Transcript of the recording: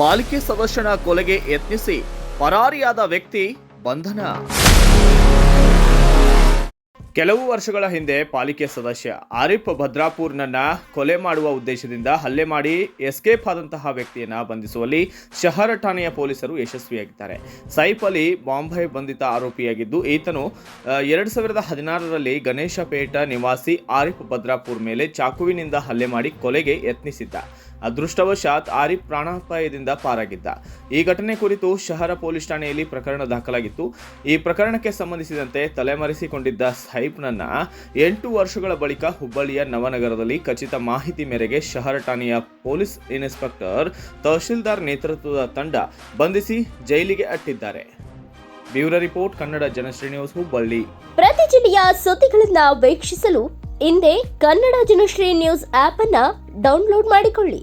ಪಾಲಿಕೆ ಸದಸ್ಯನ ಕೊಲೆಗೆ ಯತ್ನಿಸಿ ಪರಾರಿಯಾದ ವ್ಯಕ್ತಿ ಬಂಧನ. ಕೆಲವು ವರ್ಷಗಳ ಹಿಂದೆ ಪಾಲಿಕೆ ಸದಸ್ಯ ಆರಿಫ್ ಭದ್ರಾಪುರ್ನನ್ನ ಕೊಲೆ ಮಾಡುವ ಉದ್ದೇಶದಿಂದ ಹಲ್ಲೆ ಮಾಡಿ ಎಸ್ಕೇಪ್ ಆದಂತಹ ವ್ಯಕ್ತಿಯನ್ನ ಬಂಧಿಸುವಲ್ಲಿ ಶಹರ ಠಾಣೆಯ ಪೊಲೀಸರು ಯಶಸ್ವಿಯಾಗಿದ್ದಾರೆ. ಸೈಫ್ ಅಲಿ ಬಾಂಬೆ ಬಂಧಿತ ಆರೋಪಿಯಾಗಿದ್ದು, ಈತನು ಎರಡು ಸಾವಿರದ ಹದಿನಾರರಲ್ಲಿ ಗಣೇಶಪೇಟ ನಿವಾಸಿ ಆರಿಫ್ ಭದ್ರಾಪುರ್ ಮೇಲೆ ಚಾಕುವಿನಿಂದ ಹಲ್ಲೆ ಮಾಡಿ ಕೊಲೆಗೆ ಯತ್ನಿಸಿದ್ದ. ಅದೃಷ್ಟವಶಾತ್ ಆರಿಫ್ ಪ್ರಾಣಾಪಾಯದಿಂದ ಪಾರಾಗಿದ್ದ. ಈ ಘಟನೆ ಕುರಿತು ಶಹರ ಪೊಲೀಸ್ ಠಾಣೆಯಲ್ಲಿ ಪ್ರಕರಣ ದಾಖಲಾಗಿತ್ತು. ಈ ಪ್ರಕರಣಕ್ಕೆ ಸಂಬಂಧಿಸಿದಂತೆ ತಲೆಮರೆಸಿಕೊಂಡಿದ್ದ ಶೈಬ್ನನ್ನು ಎಂಟು ವರ್ಷಗಳ ಬಳಿಕ ಹುಬ್ಬಳ್ಳಿಯ ನವನಗರದಲ್ಲಿ ಖಚಿತ ಮಾಹಿತಿ ಮೇರೆಗೆ ಶಹರ ಠಾಣೆಯ ಪೊಲೀಸ್ ಇನ್ಸ್ಪೆಕ್ಟರ್ ತಹಶೀಲ್ದಾರ್ ನೇತೃತ್ವದ ತಂಡ ಬಂಧಿಸಿ ಜೈಲಿಗೆ ಅಟ್ಟಿದ್ದಾರೆ. Bureau report, Kannada Janashri news, Hubballi. ಪ್ರತಿ ಜಿಲ್ಲೆಯ ಸುದ್ದಿಗಳನ್ನು ವೀಕ್ಷಿಸಲು ಹಿಂದೆ ಕನ್ನಡ ಜನಶ್ರೀ ನ್ಯೂಸ್ ಆಪ್ ಅನ್ನು ಡೌನ್ಲೋಡ್ ಮಾಡಿಕೊಳ್ಳಿ.